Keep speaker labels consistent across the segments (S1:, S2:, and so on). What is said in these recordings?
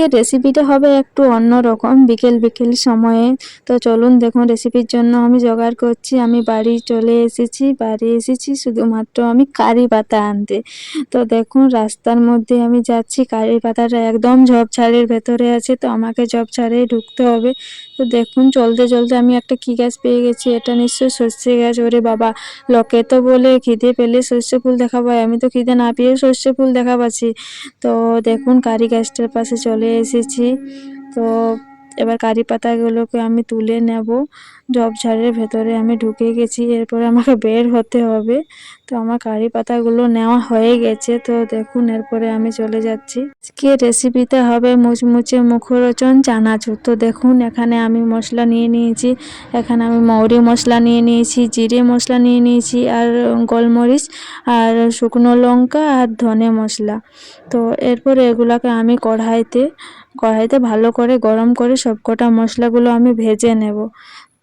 S1: আজকে রেসিপিটা হবে একটু অন্য রকম, বিকেল বিকেল সময়ে। তো চলুন দেখুন রেসিপির জন্য আমি জোগাড় করছি। আমি বাড়ি চলে এসেছি, বাড়ি এসেছি শুধুমাত্র আমি কারি পাতা আনতে। তো দেখুন রাস্তার মধ্যে আমি যাচ্ছি, কারি পাতাটা একদম ঝোপঝাড়ের ভেতরে আছে, তো আমাকে ঝোপঝাড়েই ঢুকতে হবে। তো দেখুন চলতে চলতে আমি একটা কী গাছ পেয়ে গেছি, এটা নিশ্চয়ই সর্ষে গাছ। ওরে বাবা, লোকে তো বলে খিদে পেলে সর্ষে ফুল দেখা পায় আমি তো খিদে না পেয়ে সর্ষে ফুল দেখা পাচ্ছি তো দেখুন কারি গাছটার পাশে চলে এসেছি। তো এবার কারি পাতাগুলোকে আমি তুলে নেব। ঝোপঝাড়ের ভেতরে আমি ঢুকে গেছি, এরপরে আমাকে বের হতে হবে। তো আমার কারি পাতাগুলো নেওয়া হয়ে গেছে, তো দেখুন এরপরে আমি চলে যাচ্ছি। আজকে রেসিপিতে হবে মুচমুচে মুখরোচন চানাচুর। তো দেখুন এখানে আমি মশলা নিয়ে নিয়েছি, এখানে আমি মৌরি মশলা নিয়ে নিয়েছি, জিরে মশলা নিয়ে নিয়েছি, আর গোলমরিচ, আর শুকনো লঙ্কা, আর ধনে মশলা। তো এরপরে এগুলাকে আমি কড়াইতে কড়াইতে ভালো করে গরম করে সবকটা মশলাগুলো আমি ভেজে নেব।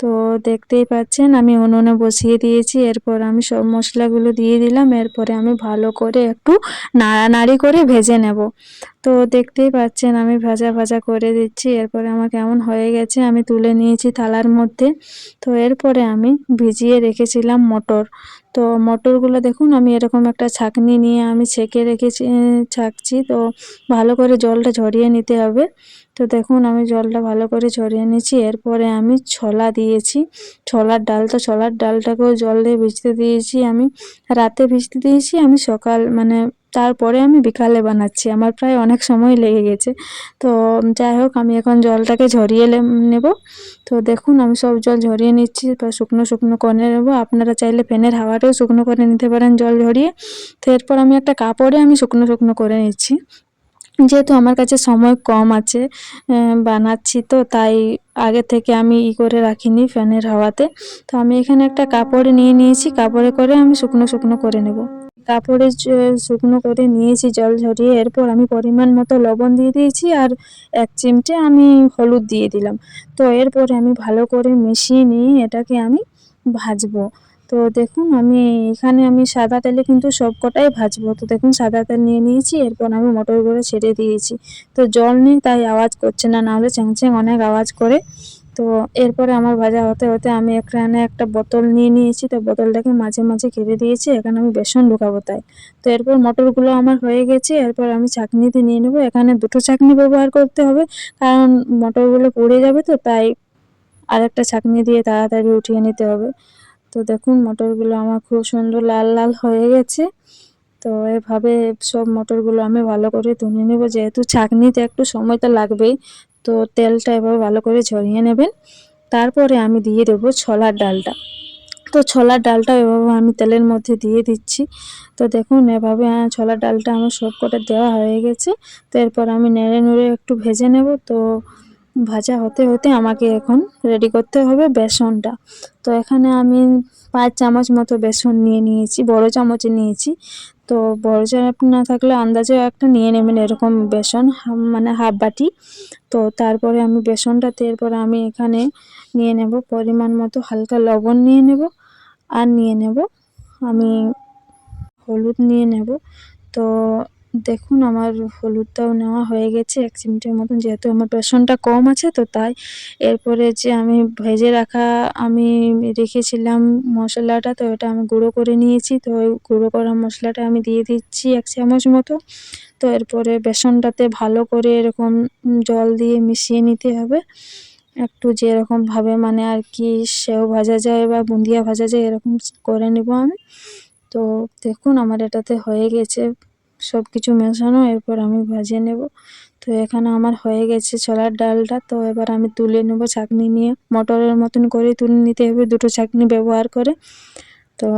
S1: তো দেখতেই পাচ্ছেন, আমি উনুনে বসিয়ে দিয়েছি। এরপর আমি সব মশলাগুলো দিয়ে দিলাম। এরপরে আমি ভালো করে একটু নাড়ানাড়ি করে ভেজে নেব। তো দেখতেই পাচ্ছেন, আমি ভাজা ভাজা করে দিচ্ছি। এরপরে আমার কেমন হয়ে গেছে আমি তুলে নিয়েছি থালার মধ্যে। তো এরপরে আমি ভিজিয়ে রেখেছিলাম মটর। তো মটরগুলো দেখুন, আমি এরকম একটা ছাঁকনি নিয়ে আমি ছেঁকে রেখেছি, ছাঁকছি। তো ভালো করে জলটা ঝরিয়ে নিতে হবে। তো দেখুন, আমি জলটা ভালো করে ঝরিয়ে নিয়েছি। এরপরে আমি ছোলা দিয়েছি। ছোলার ডাল, তো ছোলার ডালটাকেও জল দিয়ে ভিজতে দিয়েছি আমি। রাতে ভিজতে দিয়েছি আমি সকাল মানে তারপরে আমি বিকালে বানাচ্ছি। আমার প্রায় অনেক সময় লেগে গেছে। তো যাই হোক, আমি এখন জলটাকে ঝরিয়ে নেব। তো দেখুন, আমি সব জল ঝরিয়ে নিচ্ছি। বা শুকনো শুকনো করে নেব। আপনারা চাইলে ফ্যানের হাওয়াটাও শুকনো করে নিতে পারেন জল ঝরিয়ে। তো এরপর আমি একটা কাপড়ে আমি শুকনো শুকনো করে নিচ্ছি। যেহেতু আমার কাছে সময় কম আছে বানাচ্ছি তো, তাই আগে থেকে আমি ই করে রাখিনি ফ্যানের হাওয়াতে। তো আমি এখানে একটা কাপড় নিয়ে নিয়েছি, কাপড়ে করে আমি শুকনো শুকনো করে নেব। কাপড়ে শুকনো করে নিয়েছি, জল ঝরিয়ে এরপর আমি পরিমাণ মতো লবণ দিয়ে দিয়েছি আর এক চিমটে আমি হলুদ দিয়ে দিলাম। তো এরপরে আমি ভালো করে মিশিয়ে নিয়ে এটাকে আমি ভাজবো। তো দেখুন, আমি এখানে আমি সাদা তেলে কিন্তু সব কটাই ভাজবো। তো দেখুন, সাদা তেল নিয়ে নিয়েছি, এরপর আমি মটরগুলো ছেড়ে দিয়েছি। তো জল নেই, তাই আওয়াজ করছে না, নাহলে চ্যাং অনেক আওয়াজ করে। তো এরপরে আমার ভাজা হতে হতে আমি এখানে একটা বোতল নিয়ে নিয়েছি। তো বোতলটাকে মাঝে মাঝে কেটে দিয়েছি, এখানে আমি বেসন ঢুকাবো তাই। তো এরপর মটরগুলো আমার হয়ে গেছে, এরপর আমি চাকনিতে নিয়ে নেব। এখানে দুটো চাকনি ব্যবহার করতে হবে, কারণ মটরগুলো পড়ে যাবে তো, তাই আরেকটা চাকনি দিয়ে তাড়াতাড়ি উঠিয়ে নিতে হবে। তো দেখুন মটরগুলো আমার খুব সুন্দর লাল লাল হয়ে গেছে। তো এভাবে সব মটরগুলো আমি ভালো করে তুলে নেব। যেহেতু ছাঁকনিতে একটু সময় তো লাগবেই, তো তেলটা এভাবে ভালো করে ঝরিয়ে নেবেন। তারপরে আমি দিয়ে দেবো ছোলার ডালটা। তো ছোলার ডালটা এভাবে আমি তেলের মধ্যে দিয়ে দিচ্ছি। তো দেখুন এভাবে ছোলার ডালটা আমার সব কটা দেওয়া হয়ে গেছে। তো এরপর আমি নেড়ে নেড়ে একটু ভেজে নেব। তো ভাজা হতে হতে আমাকে এখন রেডি করতে হবে বেসনটা। তো এখানে আমি পাঁচ চামচ মতো বেসন নিয়ে নিয়েছি, বড় চামচে নিয়েছি। তো বড় চামচ না থাকলে আন্দাজেও একটা নিয়ে নেবেন এরকম বেসন মানে হাফ বাটি। তো তারপরে আমি বেসনটাতে এরপরে আমি এখানে নিয়ে নেব, পরিমাণ মতো হালকা লবণ নিয়ে নেব আর নিয়ে নেব। আমি হলুদ নিয়ে নেব। তো দেখুন, আমার হলুদটাও নেওয়া হয়ে গেছে, এক চিমটির মতন, যেহেতু আমার বেসনটা কম আছে তো তাই। এরপরে যে আমি ভেজে রাখা, আমি রেখেছিলাম মশলাটা, তো এটা আমি গুঁড়ো করে নিয়েছি, তো ওই গুঁড়ো করা মশলাটা আমি দিয়ে দিচ্ছি এক চামচ মতো। তো এরপরে বেসনটাতে ভালো করে এরকম জল দিয়ে মিশিয়ে নিতে হবে। একটু যেরকমভাবে মানে আর কি সেও ভাজা যায় বা বুন্দিয়া ভাজা যায়, এরকম করে নেব আমি। তো দেখুন, আমার এটাতে হয়ে গেছে সব কিছু মেশানো, এরপর আমি ভাজে নেব। তো এখানে আমার হয়ে গেছে ছোলার ডালটা। তো এবার আমি তুলে নেব চাকনি নিয়ে। মটরের মতন করে তুলে নিতে হবে, দুটো চাকনি ব্যবহার করে। তো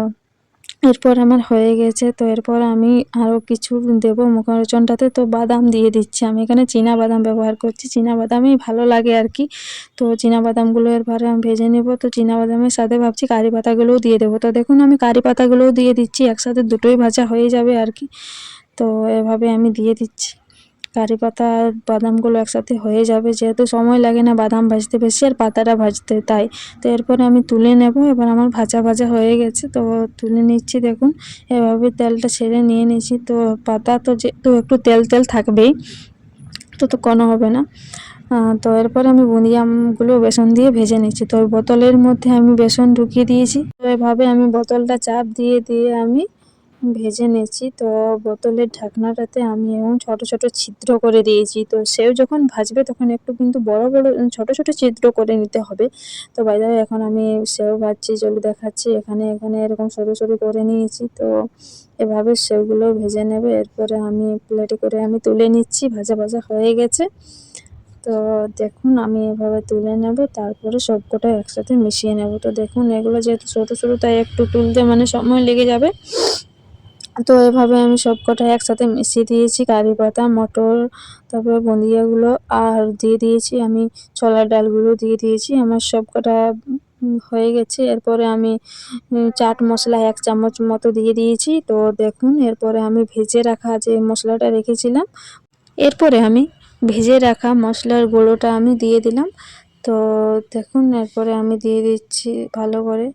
S1: এরপর আমার হয়ে গেছে। তো এরপর আমি আরও কিছু দেবো মুখরোচনটাতে। তো বাদাম দিয়ে দিচ্ছি আমি। এখানে চীনা বাদাম ব্যবহার করছি। চীনা বাদামই ভালো লাগে আর কি। তো চীনা বাদামগুলো এরপরে আমি ভেজে নেব। তো চীনা বাদামের সাথে ভাবছি কারি পাতাগুলোও দিয়ে দেবো। তো দেখুন আমি কারি পাতাগুলোও দিয়ে দিচ্ছি। একসাথে দুটোই ভাজা হয়ে যাবে আর কি। তো এভাবে আমি দিয়ে দিচ্ছি। কারি পাতা আর বাদামগুলো একসাথে হয়ে যাবে, যেহেতু সময় লাগে না বাদাম ভাজতে বেশি আর পাতাটা ভাজতে তাই। তো এরপরে আমি তুলে নেব, এবার আমার ভাজা ভাজা হয়ে গেছে, তো তুলে নিচ্ছি দেখুন। এভাবে তেলটা ছেড়ে নিয়ে নিয়েছি, তো পাতা তো যেহেতু একটু তেল তেল থাকবেই, তো তো কোনো হবে না। তো এরপরে আমি বুঁদিয়ামগুলো বেসন দিয়ে ভেজে নিচ্ছি, তো ওই বোতলের মধ্যে আমি বেসন ঢুকিয়ে দিয়েছি। তো এভাবে আমি বোতলটা চাপ দিয়ে দিয়ে আমি ভেজে নিয়েছি। তো বোতলের ঢাকনাটাতে আমি এখন ছোট ছোট ছিদ্র করে দিয়েছি। তো সেও যখন ভাজবে তখন একটু কিন্তু বড় বড়, ছোট ছোট ছিদ্র করে নিতে হবে। তো বাইরে এখন আমি সেও ভাজছি, চলে দেখাচ্ছি। এখানে এখানে এরকম সরু সরু করে নিয়েছি। তো এভাবে সেগুলো ভেজে নেবে। এরপরে আমি প্লেটে করে আমি তুলে নিচ্ছি। ভাজা ভাজা হয়ে গেছে। তো দেখুন, আমি এভাবে তুলে নেব। তারপরে সবকটা একসাথে মিশিয়ে নেব। তো দেখুন, এগুলো যেহেতু ছোটো ছোটো, তাই একটু তুলতে মানে সময় লেগে যাবে। তো এভাবে আমি সবকটা একসাথে মিশিয়ে দিয়েছি কারি পাতা মটর তারপরে বুঁদিয়াগুলো আর দিয়ে দিয়েছি আমি ছোলার ডালগুলো দিয়ে দিয়েছি আমার সবকটা উম, হয়ে গেছে। এরপরে আমি চাট মশলা এক চামচ মতো দিয়ে দিয়েছি। তো দেখুন এরপরে আমি ভেজে রাখা যে মশলাটা রেখেছিলাম এরপরে আমি ভেজে রাখা মশলার গুঁড়োটা আমি দিয়ে দিলাম। তো দেখুন এরপরে আমি দিয়ে দিচ্ছি ভালো করে।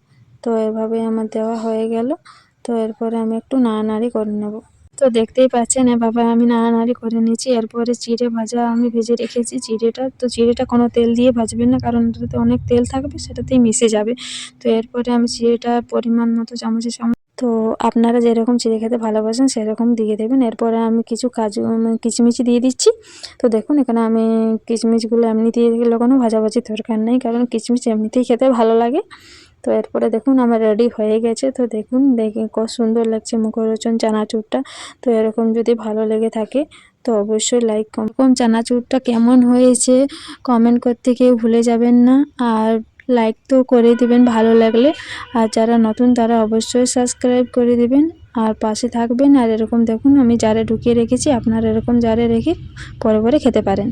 S1: তো এভাবে আমার দেওয়া হয়ে গেল। তো এরপরে আমি একটু নাড়ানাড়ি করে নেব। তো দেখতেই পাচ্ছেন এভাবে আমি নাড়ানাড়ি করে নিয়েছি। এরপরে চিড়ে ভাজা আমি ভেজে রেখেছি চিড়েটা তো চিড়েটা কোনো তেল দিয়ে ভাজবেন না, কারণ ওটাতে অনেক তেল থাকবে, সেটাতেই মিশে যাবে। তো এরপরে আমি চিড়েটা পরিমাণ মতো চামচে চামচ তো আপনারা যেরকম চিড়ে খেতে ভালোবাসেন, সেরকম দিয়ে দেবেন। এরপরে আমি কিছু কাজু কিচমিচ দিয়ে দিচ্ছি। তো দেখুন, এখানে আমি কিচমিচগুলো এমনি দিয়ে দিলে ভাজাভাজি দরকার নেই, কারণ কিচমিচ এমনিতেই খেতে ভালো লাগে। তো এরপরে দেখুন আমার রেডি হয়ে গেছে। তো দেখুন, দেখে কত সুন্দর লাগছে মুখরোচন চানাচুরটা। তো এরকম যদি ভালো লেগে থাকে, তো অবশ্যই লাইক কম চানাচুরটা কেমন হয়েছে কমেন্ট করতে কেউ ভুলে যাবেন না। আর লাইক তো করে দিবেন ভালো লাগলে। আর যারা নতুন, তারা অবশ্যই সাবস্ক্রাইব করে দিবেন। আর পাশে থাকবেন। আর এরকম দেখুন, আমি জারে ঢুকিয়ে রেখেছি। আপনারা এরকম জারে রেখে পরে পরে খেতে পারেন।